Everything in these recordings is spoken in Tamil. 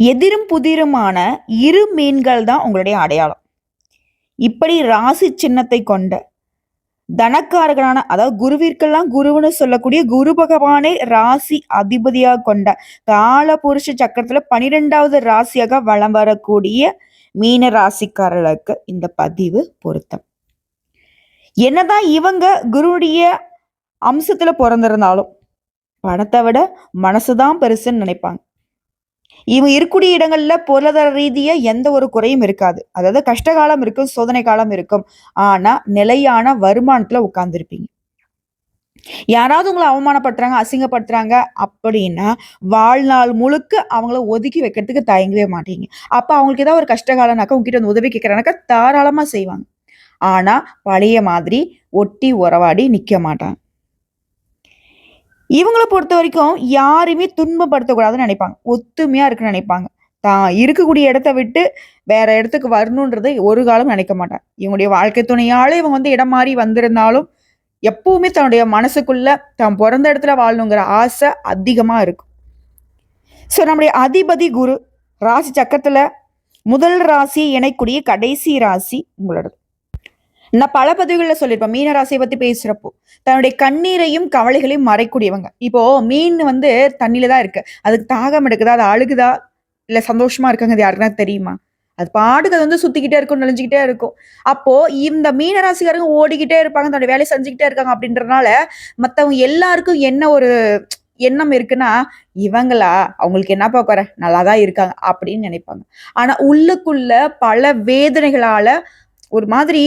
எதிரும் புதிருமான இரு மீன்கள் தான் உங்களுடைய அடையாளம். இப்படி ராசி சின்னத்தை கொண்ட தனக்காரர்களான அதாவது குருவிற்கெல்லாம் குருவுன்னு சொல்லக்கூடிய குரு பகவானை ராசி அதிபதியாக கொண்ட கால புருஷ சக்கரத்துல பனிரெண்டாவது ராசியாக வலம் வரக்கூடிய மீன ராசிக்காரர்களுக்கு இந்த பதிவு பொருத்தம். என்னதான் இவங்க குருவுடைய அம்சத்துல பிறந்திருந்தாலும் பணத்தை விட மனசுதான் பெருசுன்னு நினைப்பாங்க. இவங்க இருக்கக்கூடிய இடங்கள்ல பொருளாதார ரீதியா எந்த ஒரு குறையும் இருக்காது. அதாவது கஷ்டகாலம் இருக்கும் சோதனை காலம் இருக்கும். ஆனா நிலையான வருமானத்துல உட்கார்ந்துருப்பீங்க. யாராவது உங்களை அவமானப்படுத்துறாங்க அசிங்கப்படுத்துறாங்க அப்படின்னா வாழ்நாள் முழுக்க அவங்கள ஒதுக்கி வைக்கிறதுக்கு தயங்கவே மாட்டீங்க. அப்ப அவங்களுக்கு ஏதாவது ஒரு கஷ்டகாலனாக்கா உங்ககிட்ட வந்து உதவி கேட்கறானாக்கா தாராளமா செய்வாங்க. ஆனா பழைய மாதிரி ஒட்டி உறவாடி நிக்க மாட்டாங்க. இவங்கள பொறுத்த வரைக்கும் யாரையுமே துன்பப்படுத்தக்கூடாதுன்னு நினைப்பாங்க. ஒத்துமையா இருக்குன்னு நினைப்பாங்க. தான் இருக்கக்கூடிய இடத்த விட்டு வேற இடத்துக்கு வரணுன்றதை ஒரு காலம் நினைக்க மாட்டாங்க. இவங்களுடைய வாழ்க்கை துணையால இவங்க வந்து இடம் மாறி வந்திருந்தாலும் எப்பவுமே தன்னுடைய மனசுக்குள்ள தான் பிறந்த இடத்துல வாழணுங்கிற ஆசை அதிகமா இருக்கும். ஸோ நம்முடைய அதிபதி குரு ராசி சக்கரத்துல முதல் ராசியை இணைக்கூடிய கடைசி ராசி உங்களோடது. நான் பல பதிவுகளில் சொல்லியிருப்பேன். மீனராசியை பற்றி பேசுகிறப்போ தன்னுடைய கண்ணீரையும் கவலைகளையும் மறைக்கூடியவங்க. இப்போ மீன் வந்து தண்ணியில தான் இருக்கு. அதுக்கு தாகம் எடுக்குதா? அது அழுகுதா? இல்லை சந்தோஷமா இருக்குங்கிறது யாருக்குன்னா தெரியுமா? அது பாடுக்கு அது வந்து சுத்திக்கிட்டே இருக்கும் நெளிஞ்சுக்கிட்டே இருக்கும். அப்போ இந்த மீனராசிக்காரங்க ஓடிக்கிட்டே இருப்பாங்க தன்னுடைய வேலையை செஞ்சுக்கிட்டே இருக்காங்க அப்படின்றனால மற்றவங்க எல்லாருக்கும் என்ன ஒரு எண்ணம் இருக்குன்னா இவங்களா? அவங்களுக்கு என்னப்பா குறை நல்லா தான் இருக்காங்க. அப்படின்னு நினைப்பாங்க. ஆனா உள்ளுக்குள்ள பல வேதனைகளால ஒரு மாதிரி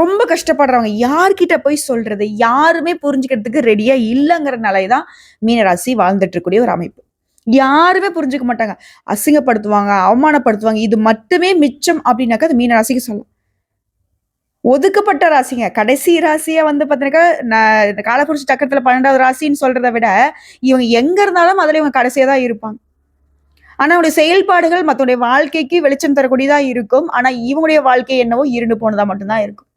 ரொம்ப கஷ்டப்படுறவங்க யார்கிட்ட போய் சொல்றது? யாருமே புரிஞ்சுக்கிறதுக்கு ரெடியா இல்லைங்கிறனாலே தான் மீனராசி வாழ்ந்துட்டு இருக்கக்கூடிய ஒரு அமைப்பு. யாருமே புரிஞ்சுக்க மாட்டாங்க. அசிங்கப்படுத்துவாங்க அவமானப்படுத்துவாங்க. இது மட்டுமே மிச்சம் அப்படின்னாக்கா அது மீனராசிக்கு சொல்லலாம் ஒதுக்கப்பட்ட ராசிங்க. கடைசி ராசியை வந்து பார்த்தீங்கன்னாக்கா நான் இந்த காலபுருஷ பன்னெண்டாவது ராசின்னு சொல்கிறத விட இவங்க எங்கே இருந்தாலும் அதில் இவங்க கடைசியாக தான் இருப்பாங்க. ஆனால் அவனுடைய செயல்பாடுகள் மத்தவங்களுடைய வாழ்க்கைக்கு வெளிச்சம் தரக்கூடியதாக இருக்கும். ஆனால் இவங்களுடைய வாழ்க்கை என்னவோ இருண்டு போனதாக மட்டும்தான் இருக்கும்.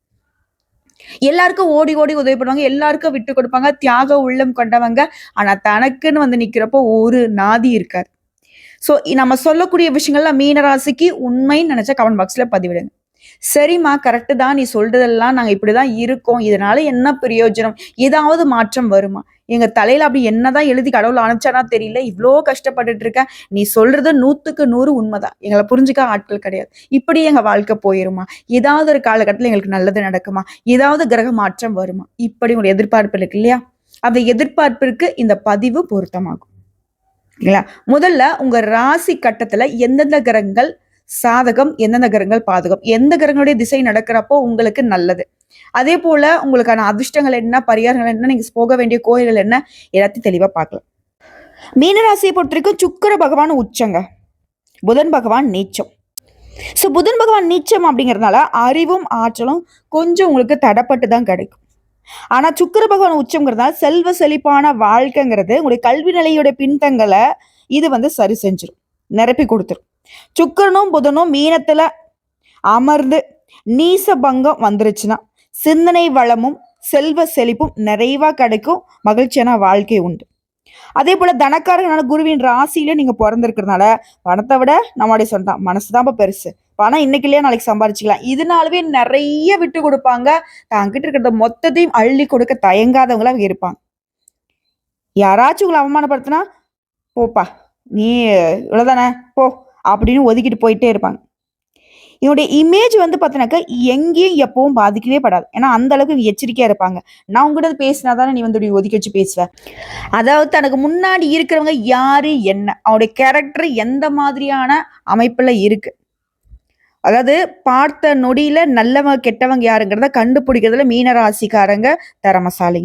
எல்லாருக்கும் ஓடி ஓடி உதவி பண்ணுவாங்க எல்லாருக்கும் விட்டு கொடுப்பாங்க தியாக உள்ளம் கொண்டவங்க. ஆனா தனக்குன்னு வந்து நிக்கிறப்போ ஒரு நாதி இருக்காது ஸோ நம்ம சொல்லக்கூடிய விஷயங்கள்லாம் மீனராசிக்கு உண்மைன்னு நினைச்சா கமெண்ட் பாக்ஸ்ல பதிவிடுங்க. சரிம்மா கரெக்டு தான் நீ சொல்றதெல்லாம் நாங்க இப்படிதான் இருக்கோம். இதனால என்ன பிரயோஜனம்? ஏதாவது மாற்றம் வருமா? எங்க தலையில அப்படி என்னதான் எழுதி கடவுள் அனுப்பிச்சானா தெரியல. இவ்வளோ கஷ்டப்பட்டுட்டு இருக்கேன். நீ சொல்றது நூத்துக்கு நூறு உண்மைதான். எங்களை புரிஞ்சுக்க ஆட்கள் கிடையாது. இப்படி எங்க வாழ்க்கை போயிருமா? ஏதாவது ஒரு காலகட்டத்தில் எங்களுக்கு நல்லது நடக்குமா? ஏதாவது கிரக மாற்றம் வருமா? இப்படி ஒரு எதிர்பார்ப்பு இருக்கு இல்லையா? அந்த எதிர்பார்ப்பிற்கு இந்த பதிவு பொருத்தமாகும். இல்லைங்களா? முதல்ல உங்க ராசி கட்டத்துல எந்தெந்த கிரகங்கள் சாதகம் எந்தெந்த கிரகங்கள் பாதகம் எந்த கிரகங்களுடைய திசை நடக்கிறப்போ உங்களுக்கு நல்லது. அதே போல உங்களுக்கான அதிர்ஷ்டங்கள் என்ன பரிகாரங்கள் என்ன நீங்க போக வேண்டிய கோயில்கள் என்ன எல்லாத்தையும் தெளிவா பார்க்கலாம். மீனராசியை பொறுத்த வரைக்கும் சுக்கர பகவான் உச்சங்க. புதன் பகவான் நீச்சம். ஸோ புதன் பகவான் நீச்சம் அப்படிங்கிறதுனால அறிவும் ஆற்றலும் கொஞ்சம் உங்களுக்கு தடப்பட்டு தான் கிடைக்கும். ஆனா சுக்கர பகவான் உச்சங்கிறதுனால செல்வ செழிப்பான வாழ்க்கைங்கிறது உங்களுடைய கல்வி நிலையோட பின்தங்களை இது வந்து சரி செஞ்சிடும் நிரப்பி கொடுத்துரும். சுக்கரனும் புதனும் மீனத்துல அமர்ந்து நீச பங்கம் வந்துருச்சுன்னா சிந்தனை வளமும் செல்வ செழிப்பும் நிறைவா கிடைக்கும் மகிழ்ச்சியான வாழ்க்கை உண்டு. அதே போல தனக்காரங்களான குருவின் ராசியில நீங்க பிறந்திருக்கிறதுனால பணத்தை விட நம்மளுடைய சொந்தம் மனசுதான் பெருசு. பணம் இன்னைக்கு இல்லையா நாளைக்கு சம்பாரிச்சுக்கலாம். இதனாலவே நிறைய விட்டு கொடுப்பாங்க. தாங்கிட்ட இருக்கிறத மொத்தத்தையும் அள்ளி கொடுக்க தயங்காதவங்களா இருப்பாங்க. யாராச்சும் உங்களை அவமானப்படுத்தினா போப்பா நீ இவ்வளவுதானே? போ. அப்படின்னு ஒதுக்கிட்டு போயிட்டே இருப்பாங்க. இவனுடைய இமேஜ் வந்து பார்த்தீங்கன்னாக்கா எங்கேயும் எப்பவும் பாதிக்கவே படாது. ஏன்னா அந்த அளவுக்கு எச்சரிக்கையாக இருப்பாங்க. நான் உங்ககிட்ட பேசினா தானே நீ வந்து இப்படி ஒதுக்கி வச்சு பேசுவ? அதாவது தனக்கு முன்னாடி இருக்கிறவங்க யாரு என்ன? அவனுடைய கேரக்டர் எந்த மாதிரியான அமைப்பில் இருக்கு? அதாவது பார்த்த நொடியில நல்லவங்க கெட்டவங்க யாருங்கிறத கண்டுபிடிக்கிறதுல மீனராசிக்காரங்க தரமசாலை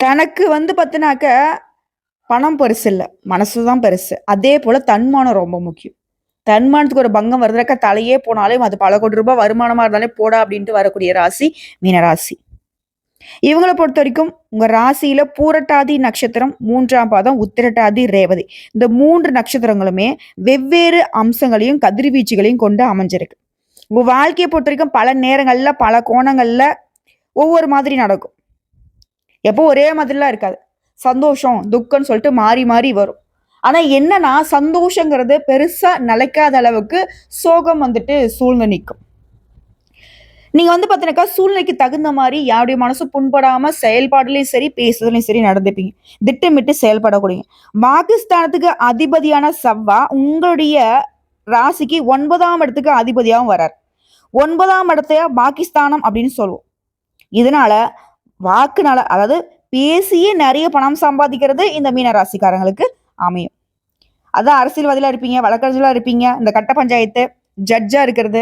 தனக்கு வந்து பார்த்தினாக்க பணம் பெருசு இல்லை. மனசு தான் பெருசு. அதே போல் தன்மானம் ரொம்ப முக்கியம். தன்மானத்துக்கு ஒரு பங்கம் வருதுனாக்கா தலையே போனாலும் அது பல கோடி ரூபாய் வருமானமாக இருந்தாலே போடா அப்படின்ட்டு வரக்கூடிய ராசி மீனராசி இவங்களை பொறுத்த வரைக்கும் உங்க ராசியில பூரட்டாதி நட்சத்திரம் மூன்றாம் பாதம் உத்திரட்டாதி ரேவதி. இந்த மூன்று நட்சத்திரங்களுமே வெவ்வேறு அம்சங்களையும் கதிர்வீச்சுகளையும் கொண்டு அமைஞ்சிருக்கு. உங்க வாழ்க்கையை பொறுத்த வரைக்கும் பல நேரங்கள்ல பல கோணங்கள்ல ஒவ்வொரு மாதிரி நடக்கும். எப்போ ஒரே மாதிரிலாம் இருக்காது. சந்தோஷம் துக்கம்னு சொல்லிட்டு மாறி மாறி வரும். ஆனால் என்னன்னா சந்தோஷங்கிறது பெருசாக நிலைக்காத அளவுக்கு சோகம் வந்துட்டு சூழ்ந்து நிற்கும். நீங்கள் வந்து பார்த்தீங்கன்னாக்கா சூழ்நிலைக்கு தகுந்த மாதிரி யாருடைய மனசு புண்படாமல் செயல்பாடுலையும் சரி பேசுறதுலையும் சரி நடந்துப்பீங்க. திட்டமிட்டு செயல்படக்கூடியங்க பாகிஸ்தானத்துக்கு அதிபதியான சவ்வா உங்களுடைய ராசிக்கு ஒன்பதாம் இடத்துக்கு அதிபதியாகவும் வரார். ஒன்பதாம் இடத்தையா பாகிஸ்தானம் அப்படின்னு சொல்லுவோம். இதனால வாக்குனால அதாவது பேசியே நிறைய பணம் சம்பாதிக்கிறது இந்த மீன ராசிக்காரங்களுக்கு அமையும். அதான் அரசியல்வாதியெல்லாம் இருப்பீங்க வழக்கறிஞர்களாக இருப்பீங்க இந்த கட்ட பஞ்சாயத்து ஜட்ஜாக இருக்கிறது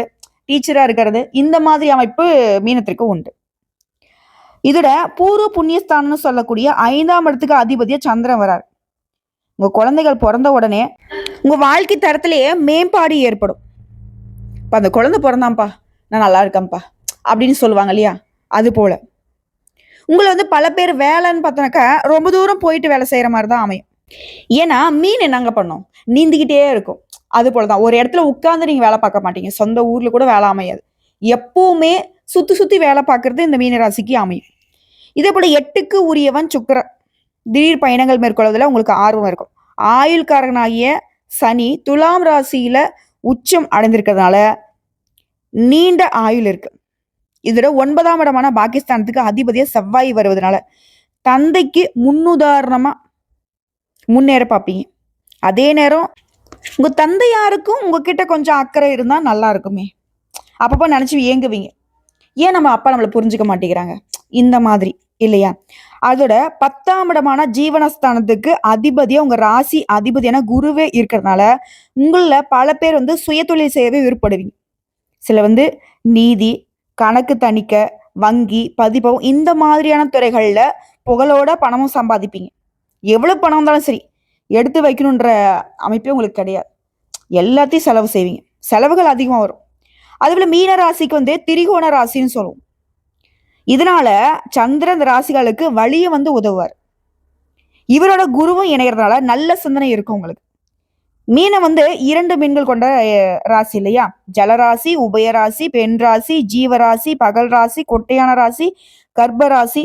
டீச்சராக இருக்கிறது இந்த மாதிரி அமைப்பு மீனத்திற்கு உண்டு. இதோட பூர்வ புண்ணியஸ்தானம்னு சொல்லக்கூடிய ஐந்தாம் இடத்துக்கு அதிபதியாக சந்திரன் வரார் உங்கள் குழந்தைகள் பிறந்த உடனே உங்கள் வாழ்க்கை தரத்திலேயே மேம்பாடு ஏற்படும். இப்போ அந்த குழந்தை பிறந்தாம்ப்பா நான் நல்லா இருக்கேன்ப்பா அப்படின்னு சொல்லுவாங்க இல்லையா? அது போல. உங்களை வந்து பல பேர் வேலைன்னு பார்த்தோன்னாக்கா ரொம்ப தூரம் போயிட்டு வேலை செய்கிற மாதிரி தான் அமையும். ஏன்னா மீன் என்னங்க பண்ணும்? நீந்திக்கிட்டே இருக்கும். அது போல தான் ஒரு இடத்துல உட்காந்து நீங்கள் வேலை பார்க்க மாட்டீங்க. சொந்த ஊரில் கூட வேலை அமையாது. எப்பவுமே சுற்றி சுற்றி வேலை பார்க்குறது இந்த மீன ராசிக்கு அமையும். இதே போல் எட்டுக்கு உரியவன் சுக்கர திடீர் பயணங்கள் மேற்கொள்வதில் உங்களுக்கு ஆர்வம் இருக்கும். ஆயுள்காரனாகிய சனி துலாம் ராசியில் உச்சம் அடைந்திருக்கிறதுனால நீண்ட ஆயுள் இருக்குது இதோட ஒன்பதாம் இடமான பாகிஸ்தானத்துக்கு அதிபதியா செவ்வாய் வருவதனால தந்தைக்கு முன்னுதாரணமா முன்னேற பார்ப்பீங்க. அதே நேரம் உங்க தந்தையாருக்கும் உங்ககிட்ட கொஞ்சம் அக்கறை இருந்தா நல்லா இருக்குமே. அப்பப்போ நினைச்சு ஏங்குவீங்க. ஏன் நம்ம அப்பா நம்மளை புரிஞ்சுக்க மாட்டேங்கிறாங்க? இந்த மாதிரி இல்லையா? அதோட பத்தாம் இடமான ஜீவனஸ்தானத்துக்கு அதிபதியா உங்க ராசி அதிபதியான குருவே இருக்கிறதுனால உங்களில் பல பேர் வந்து சுயதொழில் செய்யவே விருப்பப்படுவீங்க. சில வந்து நீதி கணக்கு தணிக்க வங்கி பதிப்பகம் இந்த மாதிரியான துறைகளில் புகழோட பணமும் சம்பாதிப்பீங்க. எவ்வளோ பணம் இருந்தாலும் சரி எடுத்து வைக்கணுன்ற அமைப்பே உங்களுக்கு கிடையாது. எல்லாத்தையும் செலவு செய்வீங்க. செலவுகள் அதிகமாக வரும். அதுபோல் மீன ராசிக்கு வந்து திரிகோண ராசின்னு சொல்லுவோம். இதனால சந்திரன் ராசிகளுக்கு வழியை வந்து உதவுவார். இவரோட குருவும் இணையறதுனால நல்ல சிந்தனை இருக்கும் உங்களுக்கு. மீனை வந்து இரண்டு மீன்கள் கொண்ட ராசி இல்லையா? ஜலராசி உபயராசி பெண் ராசி ஜீவராசி பகல் ராசி கொட்டையான ராசி கர்ப்பராசி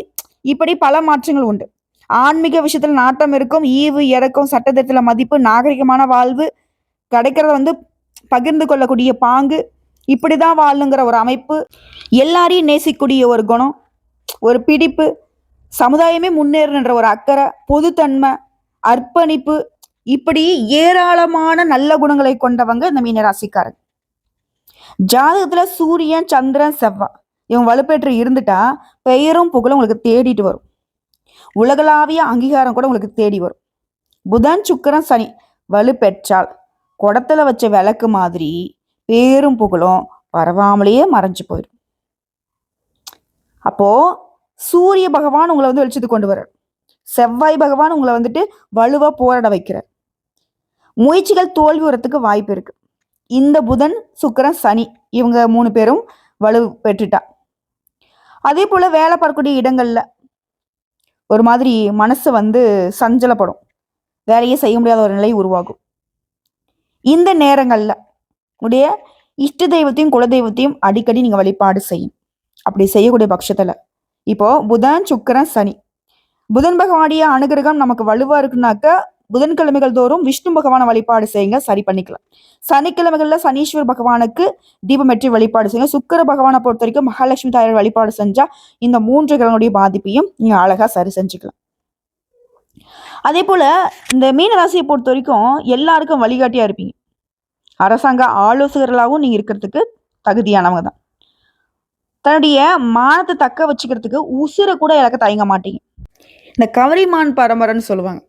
இப்படி பல மாற்றங்கள் உண்டு. ஆன்மீக விஷயத்துல நாட்டம் இருக்கும் ஈவு இறக்கம் சட்டத்திட்டத்துல மதிப்பு நாகரிகமான வாழ்வு கிடைக்கிறத வந்து பகிர்ந்து கொள்ளக்கூடிய பாங்கு. இப்படிதான் வாழணுங்கிற ஒரு அமைப்பு எல்லாரையும் நேசிக்கக்கூடிய ஒரு குணம் ஒரு பிடிப்பு சமுதாயமே முன்னேறணுன்ற ஒரு அக்கறை பொதுத்தன்மை அர்ப்பணிப்பு இப்படி ஏராளமான நல்ல குணங்களை கொண்டவங்க இந்த மீனராசிக்காரங்க. ஜாதகத்துல சூரியன் சந்திரன் செவ்வாய். இவங்க வலுப்பேற்று இருந்துட்டா பெயரும் புகழும் உங்களுக்கு தேடிட்டு வரும். உலகளாவிய அங்கீகாரம் கூட உங்களுக்கு தேடி வரும். புதன் சுக்கிரன் சனி வலுப்பெற்றால் குடத்துல வச்ச விளக்கு மாதிரி பேரும் புகழும் பரவாமலேயே மறைஞ்சு போயிடும். அப்போ சூரிய பகவான் உங்களை வந்து வெளிச்சத்துக்கு கொண்டு வர்றார். செவ்வாய் பகவான் உங்களை வந்துட்டு வலுவா போராட வைக்கிறார். முயற்சிகள் தோல்வி வரத்துக்கு வாய்ப்பு இருக்கு. இந்த புதன் சுக்கரன் சனி இவங்க மூணு பேரும் வலு பெற்றுட்டா. அதே போல வேலை பார்க்கக்கூடிய இடங்கள்ல ஒரு மாதிரி மனசு வந்து சஞ்சலப்படும். வேலையே செய்ய முடியாத ஒரு நிலை உருவாகும். இந்த நேரங்கள்ல உடைய இஷ்ட தெய்வத்தையும் குலதெய்வத்தையும் அடிக்கடி நீங்க வழிபாடு செய்யும் அப்படி செய்யக்கூடிய பட்சத்துல இப்போ புதன் சுக்கிரன் சனி. புதன் பகவானுடைய அனுகிரகம் நமக்கு வலுவா இருக்குனாக்க புதன்கிழமைகள் தோறும் விஷ்ணு பகவானை வழிபாடு செய்யுங்க சரி பண்ணிக்கலாம். சனிக்கிழமைகளில் சனீஸ்வர் பகவானுக்கு தீபமேற்றி வழிபாடு செய்யுங்க. சுக்கர பகவானை பொறுத்த வரைக்கும் மகாலட்சுமி தாயார் வழிபாடு செஞ்சா இந்த மூன்று கிரகங்களுடைய பாதிப்பையும் நீங்க அழகா சரி செஞ்சுக்கலாம். அதே போல இந்த மீன ராசியை பொறுத்த வரைக்கும் எல்லாருக்கும் வழிகாட்டியா இருப்பீங்க. அரசாங்க ஆலோசகர்களாகவும் நீங்க இருக்கிறதுக்கு தகுதியானவங்க தான். தன்னுடைய மானத்தை தக்க வச்சுக்கிறதுக்கு உசுரை கூட இழக்க தயங்க மாட்டீங்க. இந்த கவரிமான் பரம்பரைன்னு சொல்லுவாங்க.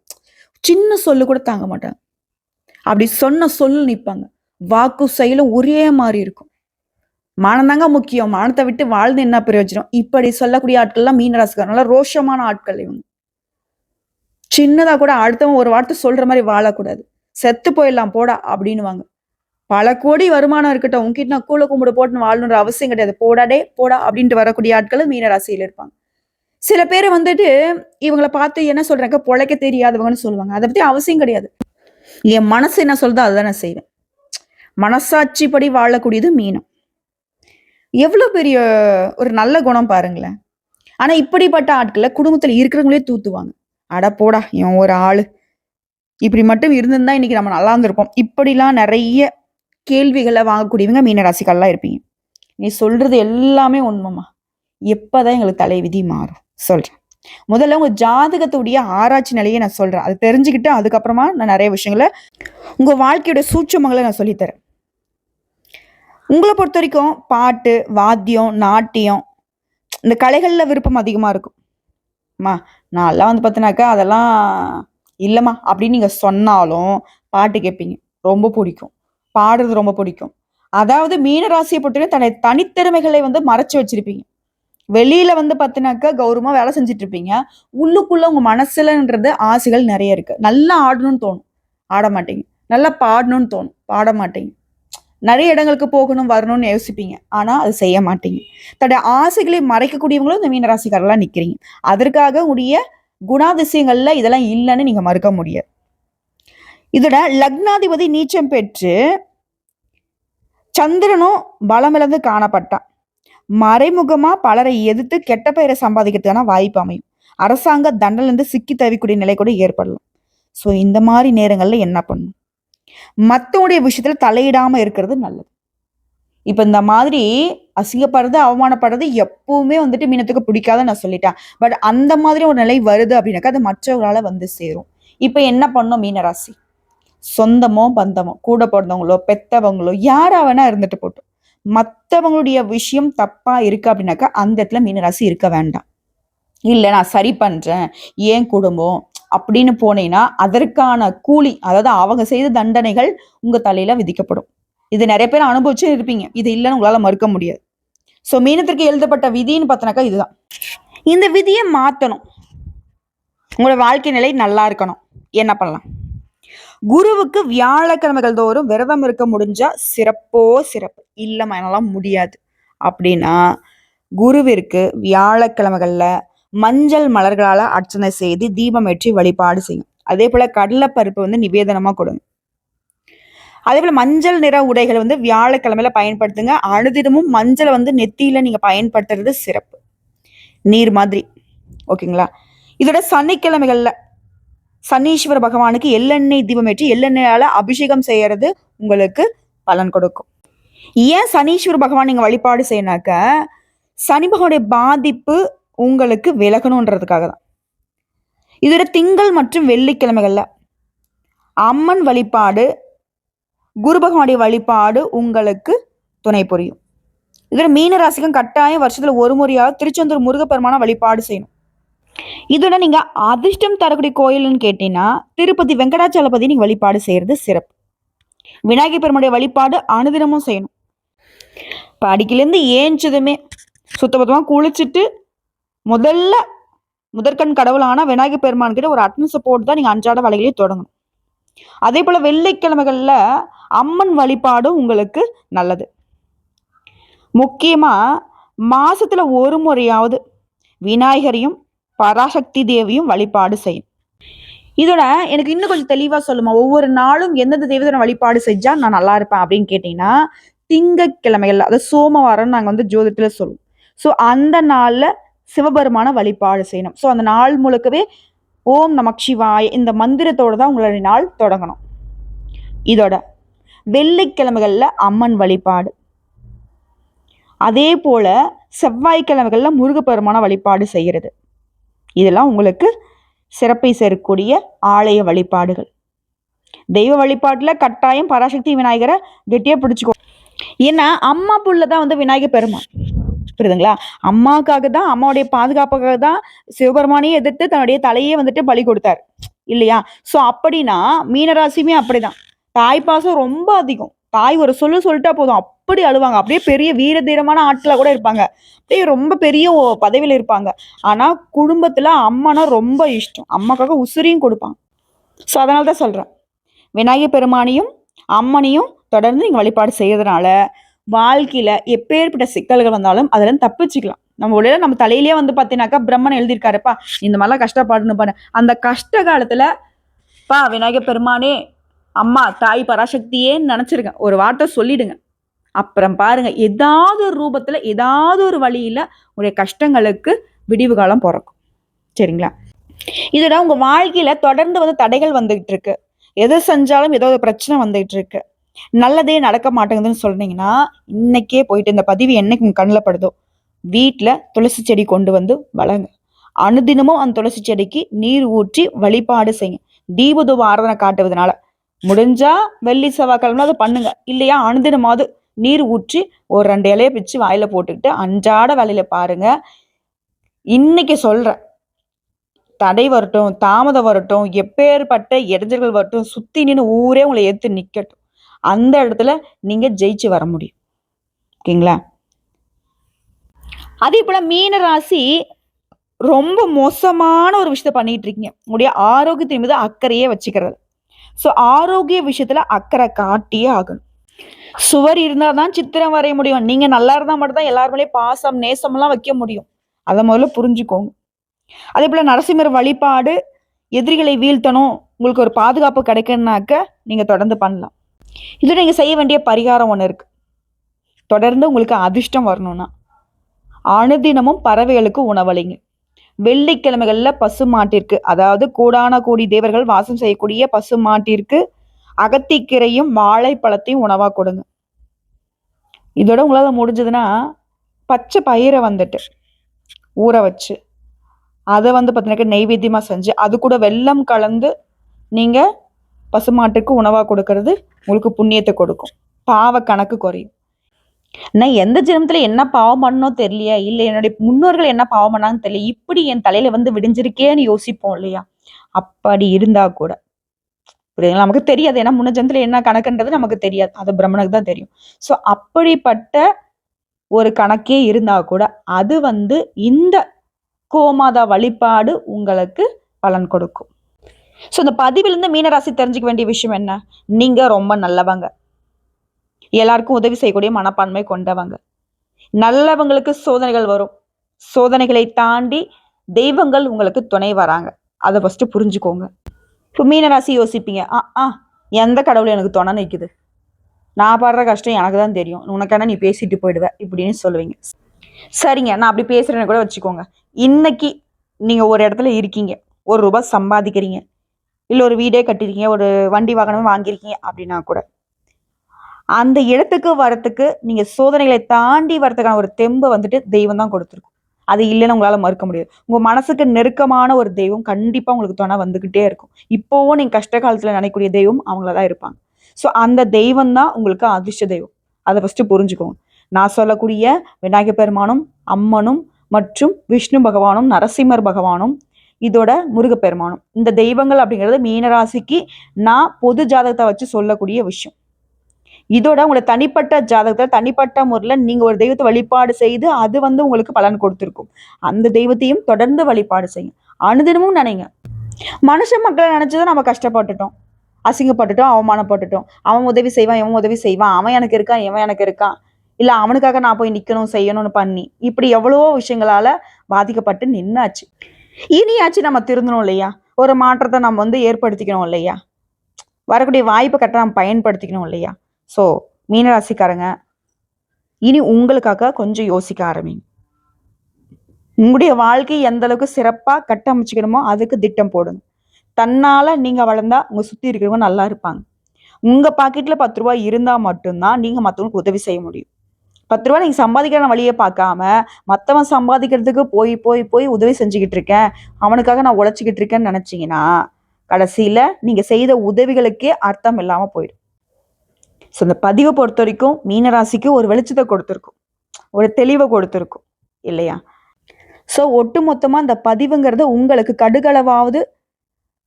சின்ன சொல்லு கூட தாங்க மாட்டாங்க. அப்படி சொன்ன சொல்லு நிற்பாங்க வாக்கு செயலும் ஒரே மாதிரி இருக்கும். மானந்தாங்க முக்கியம். மானத்தை விட்டு வாழ்ந்து என்ன பிரயோஜனம்? இப்படி சொல்லக்கூடிய ஆட்கள்லாம் மீனராசிக்காரனால ரோஷமான ஆட்கள் இவங்க. சின்னதா கூட அடுத்தவன் ஒரு வார்த்தை சொல்ற மாதிரி வாழக்கூடாது. செத்து போயிடலாம் போடா அப்படின்னுவாங்க. பல கோடி வருமானம் இருக்கட்டும். உங்ககிட்ட நான் கூல கும்பிடு போட்டுன்னு வாழணுன்ற அவசியம் கிடையாது. போடாடே போடா அப்படின்ட்டு வரக்கூடிய ஆட்களும் மீனராசியில் இருப்பாங்க. சில பேர் வந்துட்டு இவங்களை பார்த்து என்ன சொல்றாங்க? பொழைக்க தெரியாதவங்கன்னு சொல்லுவாங்க. அதை பத்தி அவசியம் கிடையாது. என் மனசு என்ன சொல்லுதோ அதை நான் செய்வேன். மனசாட்சிப்படி வாழக்கூடியது மீனம். எவ்வளோ பெரிய ஒரு நல்ல குணம் பாருங்களேன். ஆனால் இப்படிப்பட்ட ஆட்களை குடும்பத்தில் இருக்கிறவங்களே தூத்துவாங்க. அட போடா இவன் ஒரு ஆள். இப்படி மட்டும் இருந்திருந்தா இன்னைக்கு நம்ம நல்லா இருந்திருப்போம். இப்படிலாம் நிறைய கேள்விகளை வாங்கக்கூடியவங்க மீனராசிக்காரலாம் இருப்பீங்க. நீ சொல்றது எல்லாமே உண்மைமா எப்போதான் எங்களுக்கு தலைவிதி மாறும். சொல்கிறேன் முதல்ல உங்கள் ஜாதகத்துடைய ஆராய்ச்சி நிலையை நான் சொல்கிறேன் அது தெரிஞ்சுக்கிட்டு அதுக்கப்புறமா நான் நிறைய விஷயங்களை உங்கள் வாழ்க்கையோட சூட்சமங்களை நான் சொல்லித்தரேன். உங்களை பொறுத்த வரைக்கும் பாட்டு வாத்தியம் நாட்டியம் இந்த கலைகளில் விருப்பம் அதிகமாக இருக்கும். அம்மா நான்லாம் வந்து பார்த்தினாக்கா அதெல்லாம் இல்லைம்மா அப்படின்னு நீங்கள் சொன்னாலும் பாட்டு கேட்பீங்க. ரொம்ப பிடிக்கும். பாடுறது ரொம்ப பிடிக்கும். அதாவது மீனராசியை பொறுத்தவரைக்கும் தன்னை தனித்திறமைகளை வந்து மறைச்சு வச்சிருப்பீங்க. வெளியில வந்து பார்த்தினாக்கா கௌரவமா வேலை செஞ்சுட்டு இருப்பீங்க உள்ளுக்குள்ள உங்க மனசுலன்றது ஆசைகள் நிறைய இருக்கு. நல்லா ஆடணும்னு தோணும். ஆட மாட்டீங்க. நல்லா பாடணும்னு தோணும். பாட மாட்டீங்க. நிறைய இடங்களுக்கு போகணும் வரணும்னு யோசிப்பீங்க. ஆனா அது செய்ய மாட்டீங்க. தன்னுடைய ஆசைகளை மறைக்கக்கூடியவங்களும் இந்த மீனராசிக்காரெல்லாம் நிக்கிறீங்க. அதற்காக உடைய குணாதிசயங்கள்ல இதெல்லாம் இல்லைன்னு நீங்க மறுக்க முடியாது. இதோட லக்னாதிபதி நீச்சம் பெற்று சந்திரனும் பலமிழந்து காணப்பட்டான். மறைமுகமாக பலரை எதிர்த்து கெட்ட பெயரை சம்பாதிக்கிறதுக்கான வாய்ப்பு அமையும். அரசாங்க தண்டனிலிருந்து சிக்கி தவிக்கூடிய நிலை கூட ஏற்படலாம். ஸோ இந்த மாதிரி நேரங்களில் என்ன பண்ணும் மத்தவங்களுடைய விஷயத்தில் தலையிடாமல் இருக்கிறது நல்லது. இப்போ இந்த மாதிரி அசிங்கப்படுறது அவமானப்படுறது எப்பவுமே வந்துட்டு மீனத்துக்கு பிடிக்காத நான் சொல்லிட்டேன். பட் அந்த மாதிரி ஒரு நிலை வருது அப்படின்னாக்கா அது மற்றவர்களால் வந்து சேரும். இப்போ என்ன பண்ணும்? மீனராசி. சொந்தமோ பந்தமோ கூட பிறந்தவங்களோ பெத்தவங்களோ யாரா வேணா இருந்துட்டு போட்டோம். மற்றவங்களுடைய விஷயம் தப்பா இருக்கு அப்படின்னாக்கா அந்த இடத்துல மீனராசி இருக்க வேண்டாம். இல்லை நான் சரி பண்றேன் ஏன் குடும்பம் அப்படின்னு போனீங்கன்னா அதற்கான கூலி அதாவது அவங்க செய்த தண்டனைகள் உங்க தலையில விதிக்கப்படும். இது நிறைய பேர் அனுபவிச்சு இருப்பீங்க. இது இல்லைன்னு உங்களால மறுக்க முடியாது. ஸோ மீனத்திற்கு எழுதப்பட்ட விதின்னு பார்த்தனாக்கா இதுதான். இந்த விதியை மாற்றணும் உங்களோட வாழ்க்கை நிலை நல்லா இருக்கணும். என்ன பண்ணலாம்? குருவுக்கு வியாழக்கிழமைகள் தோறும் விரதம் இருக்க முடிஞ்சா சிறப்போ சிறப்பு. இல்லைம்மா என்னால் முடியாது. அப்படின்னா குருவிற்கு வியாழக்கிழமைகளில் மஞ்சள் மலர்களால் அர்ச்சனை செய்து தீபம் ஏற்றி வழிபாடு செய்யும். அதே போல் கடலைப்பருப்பு வந்து நிவேதனமாக கொடுங்க. அதே போல் மஞ்சள் நிற உடைகளை வந்து வியாழக்கிழமையில பயன்படுத்துங்க. அனுதினமும் மஞ்சளை வந்து நெத்தியில் நீங்கள் பயன்படுத்துறது சிறப்பு. நீர் மாதிரி. ஓகேங்களா? இதோட சனிக்கிழமைகளில் சனீஸ்வர பகவானுக்கு எள்ளெண்ணெய் தீபம் ஏற்றி எள்ளெண்ணெயால அபிஷேகம் செய்யறது உங்களுக்கு பலன் கொடுக்கும். ஏன் சனீஸ்வர பகவான் நீங்க வழிபாடு செய்யினாக்க சனி பகவானுடைய பாதிப்பு உங்களுக்கு விலகணுன்றதுக்காக தான். இதோட திங்கள் மற்றும் வெள்ளிக்கிழமைகள்ல. அம்மன் வழிபாடு குரு பகவானுடைய வழிபாடு உங்களுக்கு துணை புரியும். இதுல மீன ராசிக்கும் கட்டாயம் வருஷத்துல ஒரு முறையாவது திருச்செந்தூர் முருகப்பெருமான வழிபாடு செய்யணும். இதோட நீங்கள் அதிர்ஷ்டம் தரக்கூடிய கோயில்னு கேட்டீங்கன்னா திருப்பதி வெங்கடாச்சலபதி நீங்கள் வழிபாடு செய்கிறது சிறப்பு. விநாயகர் பெருமானுடைய வழிபாடு அனுதினமும் செய்யணும். இப்போ அடிக்கிலேருந்து ஏஞ்சதுமே சுத்தபத்தமாக குளிச்சுட்டு முதல்ல முதற்கண் கடவுளான விநாயகர் பெருமான் கிட்ட ஒரு அட்னஸை போட்டு தான் நீங்கள் அன்றாட வேலைகளையே தொடங்கணும். அதே போல் வெள்ளிக்கிழமைகளில் அம்மன் வழிபாடும் உங்களுக்கு நல்லது. முக்கியமாக மாசத்துல ஒரு முறையாவது விநாயகரையும் பராசக்தி தேவியும் வழிபாடு செய்யும் இதோட எனக்கு இன்னும் கொஞ்சம் தெளிவா சொல்லுமா? ஒவ்வொரு நாளும் எந்தெந்த தெய்வத்தின வழிபாடு செஞ்சா நான் நல்லா இருப்பேன் அப்படின்னு கேட்டீங்கன்னா திங்கக்கிழமைகள் அதாவது சோமவாரம் நாங்கள் வந்து ஜோதிடத்துல சொல்லுவோம். ஸோ அந்த நாளில் சிவபெருமான வழிபாடு செய்யணும். ஸோ அந்த நாள் முழுக்கவே ஓம் நமக் சிவாய் இந்த மந்திரத்தோட தான் உங்களுடைய நாள் தொடங்கணும். இதோட வெள்ளிக்கிழமைகளில் அம்மன் வழிபாடு. அதே போல செவ்வாய்க்கிழமைகளில் முருகப்பெருமான வழிபாடு செய்கிறது இதெல்லாம் உங்களுக்கு சிறப்பை சேரக்கூடிய ஆலய வழிபாடுகள். தெய்வ வழிபாட்டில் கட்டாயம் பராசக்தி விநாயகரை கெட்டியாக பிடிச்சிக்கோ. ஏன்னா அம்மா புள்ள தான் வந்து விநாயகர் பெருமாள். புரியுதுங்களா? அம்மாவுக்காக தான் அம்மாவுடைய பாதுகாப்புக்காக தான் சிவபெருமானையே எதிர்த்து தன்னுடைய தலையே வந்துட்டு பலி கொடுத்தார். இல்லையா? ஸோ அப்படின்னா மீனராசியுமே அப்படிதான். தாய் பாசம் ரொம்ப அதிகம். தாய் ஒரு சொல்லு சொல்லிட்டா போதும். அப்படி அழுவாங்க. அப்படியே பெரிய வீர தீரமான ஆட்களா கூட இருப்பாங்க. அப்படியே ரொம்ப பெரிய பதவியில் இருப்பாங்க. ஆனால் குடும்பத்தில் அம்மானா ரொம்ப இஷ்டம். அம்மாக்காக உசுரியும் கொடுப்பாங்க. ஸோ அதனால தான் சொல்கிறேன் விநாயகர் பெருமானையும் அம்மனையும் தொடர்ந்து நீங்கள் வழிபாடு செய்யறதுனால வாழ்க்கையில் எப்பேற்பட்ட சிக்கல்கள் வந்தாலும் அதுல தப்பிச்சுக்கலாம். நம்ம உடல நம்ம தலையிலேயே வந்து பார்த்தீங்கன்னாக்கா பிரம்மன் எழுதியிருக்காருப்பா. இந்த மாதிரிலாம் கஷ்டப்பாடுன்னு பாரு. அந்த கஷ்ட காலத்தில் பா விநாயகர் பெருமானே அம்மா தாய் பராசக்தியேன்னு நினச்சிருக்கேன் ஒரு வார்த்தை சொல்லிடுங்க. அப்புறம் பாருங்க ஏதாவது ஒரு ரூபத்தில் ஏதாவது ஒரு வழியில் உங்களுடைய கஷ்டங்களுக்கு விடிவு காலம் பிறக்கும். சரிங்களா? இதோட உங்கள் வாழ்க்கையில் தொடர்ந்து வந்து தடைகள் வந்துகிட்டு இருக்கு. எது செஞ்சாலும் ஏதோ ஒரு பிரச்சனை வந்துகிட்டு இருக்கு. நல்லதே நடக்க மாட்டேங்குதுன்னு சொன்னீங்கன்னா இன்னைக்கே போயிட்டு இந்த பதிவு என்னைக்கு உங்கள் கண்ணில் படுதோ வீட்டில் துளசி செடி கொண்டு வந்து வளங்க அனுதினமும் அந்த துளசி செடிக்கு நீர் ஊற்றி வழிபாடு செய்யுங்க. தீபதூப ஆராதனை காட்டுவதனால முடிஞ்சா வெள்ளி செவ்வாய்க்கிழமை அதை பண்ணுங்க. இல்லையா அனுதினமாவது நீர் ஊற்றி ஒரு ரெண்டு இலைய பிச்சு வாயில போட்டுக்கிட்டு அன்றாட வேலையில பாருங்க. இன்னைக்கு சொல்றேன். தடை வரட்டும் தாமதம் வரட்டும் எப்பேற்பட்ட இடைஞ்சல்கள் வரட்டும் சுத்தி நின்று ஊரே உங்களை ஏத்து நிக்கட்டும். அந்த இடத்துல நீங்க ஜெயிச்சு வர முடியும். ஓகேங்களா? அதே போல மீன ராசி ரொம்ப மோசமான ஒரு விஷயத்த பண்ணிட்டு இருக்கீங்க. உங்களுடைய ஆரோக்கியத்தின் மீது அக்கறையே வச்சுக்கிறது. ஸோ ஆரோக்கிய விஷயத்துல அக்கறை காட்டியே ஆகணும். சுவர் இருந்தால் தான் சித்திரம் வரைய முடியும். நீங்க நல்லா இருந்தால் மட்டும்தான் எல்லாருமே பாசம் நேசம்லாம் வைக்க முடியும். அதை முதல்ல புரிஞ்சுக்கோங்க. அதே போல நரசிம்மர் வழிபாடு எதிரிகளை வீழ்த்தணும் உங்களுக்கு ஒரு பாதுகாப்பு கிடைக்கணுனாக்க நீங்க தொடர்ந்து பண்ணலாம். இது நீங்க செய்ய வேண்டிய பரிகாரம் ஒன்று இருக்கு. தொடர்ந்து உங்களுக்கு அதிர்ஷ்டம் வரணும்னா அனுதினமும் பறவைகளுக்கு உணவளிங்க. வெள்ளிக்கிழமைகளில் பசு மாட்டிற்கு. அதாவது கூடான கூடி தேவர்கள் வாசம் செய்யக்கூடிய பசு மாட்டிற்கு அகத்திக்கீரையும் வாழைப்பழத்தையும் உணவாக கொடுங்க. இதோட உங்களால் முடிஞ்சதுன்னா பச்சை பயிரை வந்துட்டு ஊற வச்சு அதை வந்து பார்த்தீங்கன்னா நெய்வேத்தியமாக செஞ்சு அது கூட வெல்லம் கலந்து நீங்கள் பசுமாட்டுக்கு உணவாக கொடுக்கறது உங்களுக்கு புண்ணியத்தை கொடுக்கும். பாவ கணக்கு குறையும். நான் எந்த ஜென்மத்தில் என்ன பாவம் பண்ணோ தெரியலையா? இல்ல என்னுடைய முன்னோர்கள் என்ன பாவம் பண்ணாங்கன்னு தெரியல. இப்படி என் தலையில வந்து விடிஞ்சிருக்கேன்னு யோசிப்போம் இல்லையா? அப்படி இருந்தா கூட. புரியுதுங்களா? நமக்கு தெரியாது. ஏன்னா முன்ன ஜென்மத்தில் என்ன கணக்குன்றது நமக்கு தெரியாது. அது பிரம்மனுக்கு தான் தெரியும். ஸோ அப்படிப்பட்ட ஒரு கணக்கே இருந்தா கூட அது வந்து இந்த கோமாதா வழிபாடு உங்களுக்கு பலன் கொடுக்கும். ஸோ இந்த பதிவிலிருந்து மீனராசி தெரிஞ்சுக்க வேண்டிய விஷயம் என்ன? நீங்க ரொம்ப நல்லவங்க. எல்லாருக்கும் உதவி செய்யக்கூடிய மனப்பான்மை கொண்டவங்க. நல்லவங்களுக்கு சோதனைகள் வரும். சோதனைகளை தாண்டி தெய்வங்கள் உங்களுக்கு துணை வராங்க. அதை ஃபஸ்ட்டு புரிஞ்சுக்கோங்க. இப்போ மீனராசி யோசிப்பீங்க. ஆ ஆ எந்த கடவுள் எனக்கு துணை நிற்குது நான் பாடுற கஷ்டம் எனக்கு தான் தெரியும். உனக்கான நீ பேசிட்டு போயிடுவ இப்படின்னு சொல்லுவீங்க. சரிங்க. நான் அப்படி பேசுறேன்னு கூட வச்சுக்கோங்க. இன்னைக்கு நீங்கள் ஒரு இடத்துல இருக்கீங்க. ஒரு ரூபாய் சம்பாதிக்கிறீங்க. இல்லை ஒரு வீடே கட்டிருக்கீங்க. ஒரு வண்டி வாகனமே வாங்கியிருக்கீங்க அப்படின்னா கூட. அந்த இடத்துக்கு வரத்துக்கு நீங்க சோதனைகளை தாண்டி வரத்துக்கான ஒரு தெம்பை வந்துட்டு தெய்வம் தான் கொடுத்துருக்கும். அது இல்லைன்னு உங்களால மறுக்க முடியாது. உங்க மனசுக்கு நெருக்கமான ஒரு தெய்வம் கண்டிப்பா உங்களுக்கு தோணா வந்துகிட்டே இருக்கும். இப்போவும் நீங்க கஷ்ட காலத்துல நினைக்கக்கூடிய தெய்வம் அவங்கள தான் இருப்பாங்க. ஸோ அந்த தெய்வம் தான் உங்களுக்கு அதிர்ஷ்ட தெய்வம். அதை ஃபர்ஸ்ட் புரிஞ்சுக்கோங்க. நான் சொல்லக்கூடிய விநாயகர் பெருமானும் அம்மனும் மற்றும் விஷ்ணு பகவானும் நரசிம்மர் பகவானும் இதோட முருகப்பெருமானும் இந்த தெய்வங்கள் அப்படிங்கிறது மீனராசிக்கு நான் பொது ஜாதகத்தை வச்சு சொல்லக்கூடிய விஷயம். இதோட உங்களை தனிப்பட்ட ஜாதகத்தில் தனிப்பட்ட முறையில் நீங்கள் ஒரு தெய்வத்தை வழிபாடு செய்து அது வந்து உங்களுக்கு பலன் கொடுத்துருக்கும். அந்த தெய்வத்தையும் தொடர்ந்து வழிபாடு செய்யும் அனுதினமும் நினைங்க. மனுஷ மக்களை நினைச்சுதான் நம்ம கஷ்டப்பட்டுட்டோம். அசிங்கப்பட்டுட்டோம் அவமானப்பட்டுட்டோம். அவன் உதவி செய்வான் இவன் உதவி செய்வான். அவன் எனக்கு இருக்கான் இவன் எனக்கு இருக்கான். இல்லை அவனுக்காக நான் போய் நிற்கணும் செய்யணும்னு பண்ணி இப்படி எவ்வளவோ விஷயங்களால பாதிக்கப்பட்டு நின்னாச்சு. இனியாச்சு நம்ம திருந்தணும் இல்லையா? ஒரு மாற்றத்தை நம்ம வந்து ஏற்படுத்திக்கணும் இல்லையா? வரக்கூடிய வாய்ப்பு கட்ட நம்ம பயன்படுத்திக்கணும் இல்லையா? ஸோ மீனராசிக்காரங்க இனி உங்களுக்காக கொஞ்சம் யோசிக்க ஆரம்பிங்க. உங்களுடைய வாழ்க்கை எந்த அளவுக்கு சிறப்பாக கட்டமைச்சிக்கணுமோ அதுக்கு திட்டம் போடுங்க. தன்னால் நீங்கள் வளர்ந்தா உங்கள் சுற்றி இருக்கிறவங்க நல்லா இருப்பாங்க. உங்கள் பாக்கெட்டில் பத்து ரூபா இருந்தால் மட்டும்தான் நீங்கள் மற்றவங்களுக்கு உதவி செய்ய முடியும். பத்து ரூபா நீங்கள் சம்பாதிக்கிற வழியை பார்க்காம மற்றவன் சம்பாதிக்கிறதுக்கு போய் போய் போய் உதவி செஞ்சுக்கிட்டு இருக்கேன். அவனுக்காக நான் உழைச்சிக்கிட்டு இருக்கேன்னு நினச்சிங்கன்னா கடைசியில் நீங்கள் செய்த உதவிகளுக்கே அர்த்தம் இல்லாமல் போயிடும். ஸோ இந்த பதிவை பொறுத்த வரைக்கும் மீனராசிக்கு ஒரு வெளிச்சத்தை கொடுத்துருக்கும். ஒரு தெளிவை கொடுத்துருக்கும். இல்லையா? ஸோ ஒட்டு மொத்தமாக இந்த பதிவுங்கிறது உங்களுக்கு கடுகளவாவது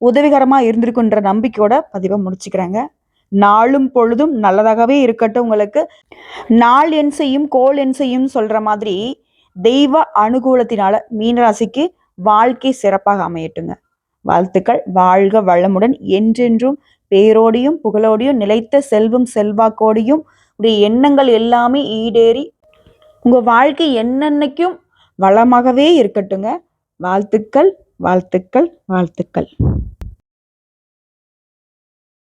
உதவிகரமாக இருந்திருக்குன்ற நம்பிக்கையோட பதிவை முடிச்சுக்கிறாங்க. நாளும் பொழுதும் நல்லதாகவே இருக்கட்டும் உங்களுக்கு. நாள் என் செய்யும் கோல் என் செய்யும் சொல்ற மாதிரி தெய்வ அனுகூலத்தினால மீனராசிக்கு வாழ்க்கை சிறப்பாக அமையட்டுங்க. வாழ்த்துக்கள். வாழ்க வளமுடன் என்றென்றும் பேரோடையும் புகழோடையும் நிலைத்த செல்வம் செல்வாக்கோடையும் உடைய எண்ணங்கள் எல்லாமே ஈடேறி உங்கள் வாழ்க்கை என்னென்னைக்கும் வளமாகவே இருக்கட்டுங்க. வாழ்த்துக்கள் வாழ்த்துக்கள் வாழ்த்துக்கள்.